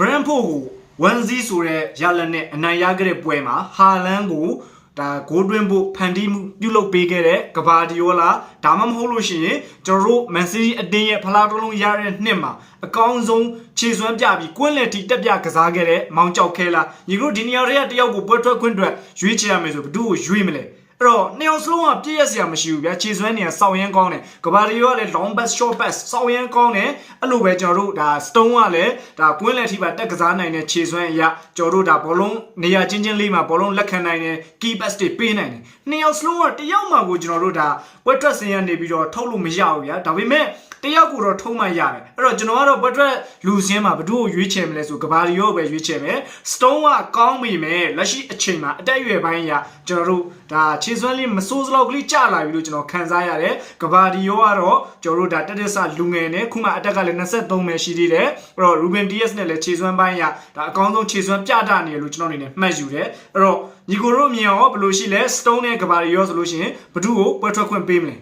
Brentford ကို1-0ဆိုတဲ့ရလနဲ့အနိုင်ရခဲ့တဲ့ပွဲမှာဟာလန်ကိုဒါဂိုးတွင်းဖို့ဖန်တီးမှုပြုလုပ်ပေးခဲ့တဲ့ဂဘာဒီယိုလာဒါမှမဟုတ်လို့ရှိရင်ကျွန်တော်တို့မန်စီးတီးအတင်းရဲ့ဖလားတစ်လုံးရတဲ့နှစ်မှာအကောင်းဆုံးခြေစွမ်းပြပြီးကွင်းလက်တီတက်ပြကစားခဲ့တဲ့မောင်ကြောက်ခဲလာညီတို့ဒီနေရာတွေကတယောက်ကိုပွဲထွက်ခွင့်အတွက်ရွေးချယ်ရမယ်ဆိုဘယ်သူ့ကိုရွေးမလဲ အဲ့တော့နှစ်ယောက်စလုံးကပြည့်ရစရာမရှိဘူးဗျာခြေစွမ်းနေရစောင်းရမ်းကောင်းတယ်ကဘာဒီယိုကလည်း long pass short pass စောင်းရမ်းကောင်းတယ်အဲ့လိုပဲကျွန်တော်တို့ဒါ stone ကလည်းဒါကွင်းလက်ထိပါတက်ကစားနိုင်တဲ့ခြေစွမ်းအရာကျွန်တော်တို့ဒါဘောလုံးနေရာချင်းချင်းလေးမှာဘောလုံးလက်ခံနိုင်တဲ့ key pass တွေပေးနိုင်တယ်နှစ်ယောက်စလုံးကတယောက်မှကိုကျွန်တော်တို့ဒါပွဲထွက်စင်ရနေပြီးတော့ထုတ်လို့မရဘူးဗျာဒါပေမဲ့တယောက်ကိုတော့ထုံးမှရတယ်အဲ့တော့ကျွန်တော်ကတော့ဘတ်ထွက်လူစင်းမှာဘယ်သူ့ကိုရွေးချယ်မလဲဆိုကဘာဒီယိုပဲရွေးချယ်မယ် stone ကကောင်းပြီမဲ့လက်ရှိအချိန်မှာအတက်အရွယ်ပိုင်းအရာကျွန်တော်တို့ဒါခြေစွမ်းလေးမစိုးစလောက်ကလေးကျလာပြီလို့ကျွန်တော်ခံစားရတယ်ကဘာဒီယိုကတော့ကျွန်တော်တို့ဒါတက်တက်ဆလူငယ်နဲ့ခုမှအတက်ကလည်း23ပဲရှိသေးတယ်အဲ့တော့ Ruben Diaz နဲ့လည်းခြေစွမ်းပိုင်းအရာဒါအကောင်းဆုံးခြေစွမ်းပြတာနေရလို့ကျွန်တော်အနေနဲ့မှတ်ယူတယ်အဲ့တော့ညီကိုတို့မြင်အောင်ဘယ်လိုရှိလဲ stone နဲ့ကဘာဒီယိုဆိုလို့ရှိရင်ဘယ်သူ့ကိုပွဲထွက်ခွင့်ပေးမလဲ